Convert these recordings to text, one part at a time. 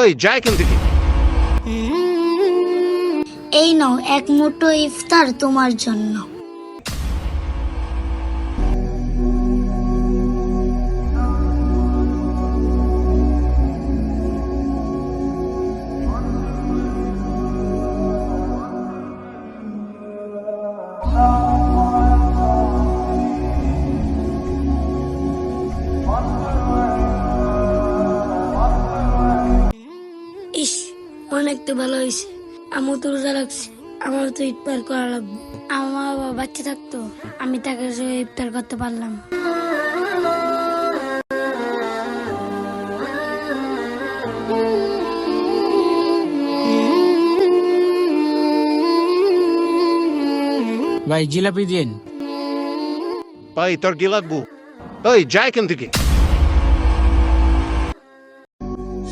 ওই যা থেকে এই নাও এক মুঠো ইফতার তোমার জন্য। অনেক তো ভালো হয়েছে। আমিও তো রোজা রাখছি আমারও তো ইফতার করা লাগবে। আমার বাবা বাচ্চা থাকতো আমি তাকে ইফতার করতে পারলাম। ভাই জিলাপি দিন ভাই তোর কি লাগবো? ওই যা এখান থেকে।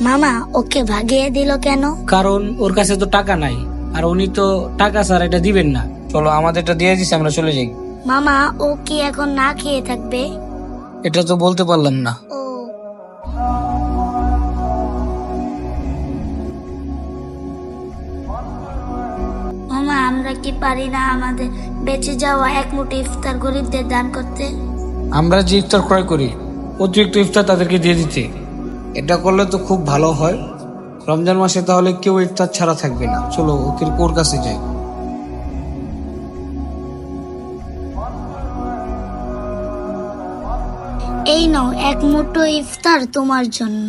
মামা ওকে ভাগিয়ে দিল কেন? কারণ ওর কাছে তো টাকা নাই আর উনি তো টাকা স্যার এটা দিবেন না। চলো আমাদেরটা দিয়ে দিছি আমরা চলে যাই। মামা ও কি এখন না খেয়ে থাকবে? এটা তো বলতে পারলাম না। ও। মামা আমরা কি পারি না আমাদের বেঁচে যাওয়া এক মুঠো ইফতার গরিবদের দান করতে? আমরা যে ইফতার ক্রয় করি অতিরিক্ত ইফতার তাদেরকে দিয়ে দিতে। এটা করলে তো খুব ভালো হয়। রমজান মাসে তাহলে কেউ ইফতার ছাড়া থাকবে না। চলো উকিল কোর কাছে যাই। এই নাও এক মুঠো ইফতার তোমার জন্য।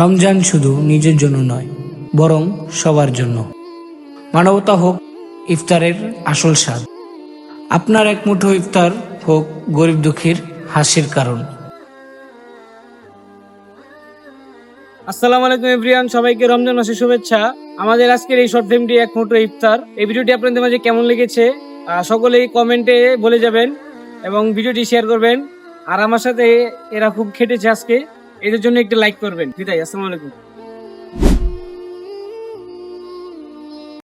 রমজান শুধু নিজের জন্য নয়, বরং সবার জন্য। মানবতা হোক, ইফতারের আসল স্বাদ। আপনার এক মুঠো ইফতার হোক গরিব দুঃখীর হাসির কারণ। আসসালামু আলাইকুম এভরিওয়ান, সবাইকে রমজান মাসের শুভেচ্ছা। আমাদের আজকের এই শর্ট ফিল্মটি এক মুঠো ইফতার। এই ভিডিওটি আপনাদের মাঝে কেমন লেগেছে সকলেই কমেন্টে বলে যাবেন এবং ভিডিওটি শেয়ার করবেন। আর আমার সাথে এরা খুব খেটেছে আজকে। এদের জন্য একটু লাইক করবেন। বিদায় আসসালামু আলাইকুম।